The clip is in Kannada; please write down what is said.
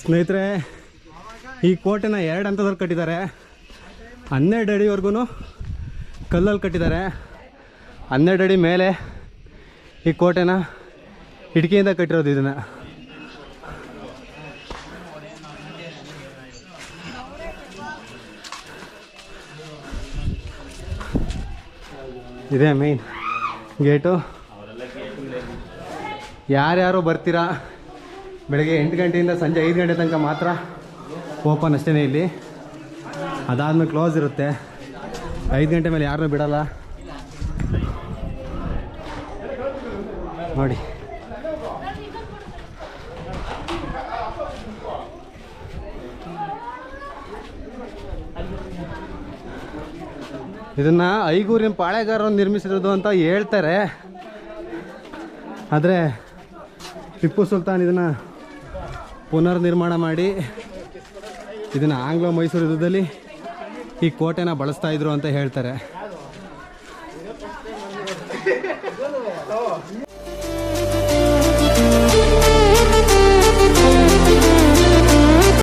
ಸ್ನೇಹಿತರೆ, ಈ ಕೋಟೆನ ಎರಡು ಹಂತದಲ್ಲಿ ಕಟ್ಟಿದ್ದಾರೆ. ಹನ್ನೆರಡು ಅಡಿವರೆಗೂ ಕಲ್ಲಲ್ಲಿ ಕಟ್ಟಿದ್ದಾರೆ. ಹನ್ನೆರಡು ಅಡಿ ಮೇಲೆ ಈ ಕೋಟೆನ ಇಟ್ಕಿಯಿಂದ ಕಟ್ಟಿರೋದು ಇದನ್ನು. ಇದೇ ಮೇಯ್ನ್ ಗೇಟು ಯಾರ್ಯಾರು ಬರ್ತೀರಾ? ಬೆಳಗ್ಗೆ ಎಂಟು ಗಂಟೆಯಿಂದ ಸಂಜೆ ಐದು ಗಂಟೆ ತನಕ ಮಾತ್ರ ಓಪನ್ ಅಷ್ಟೇ ಇಲ್ಲಿ. ಅದಾದ್ಮೇಲೆ ಕ್ಲೋಸ್ ಇರುತ್ತೆ. ಐದು ಗಂಟೆ ಮೇಲೆ ಯಾರನ್ನೂ ಬಿಡಲ್ಲ. ನೋಡಿ. ಇದನ್ನ ಐಗೂರಿನ ಪಾಳೆಗಾರರು ನಿರ್ಮಿಸಿರೋದು ಅಂತ ಹೇಳ್ತಾರೆ. ಆದರೆ ಟಿಪ್ಪು ಸುಲ್ತಾನ್ ಇದನ್ನು ಪುನರ್ ನಿರ್ಮಾಣ ಮಾಡಿ ಇದನ್ನು ಆಂಗ್ಲ ಮೈಸೂರು ಯುದ್ಧದಲ್ಲಿ ಈ ಕೋಟೆನ ಬಳಸ್ತಾ ಇದ್ರು ಅಂತ ಹೇಳ್ತಾರೆ.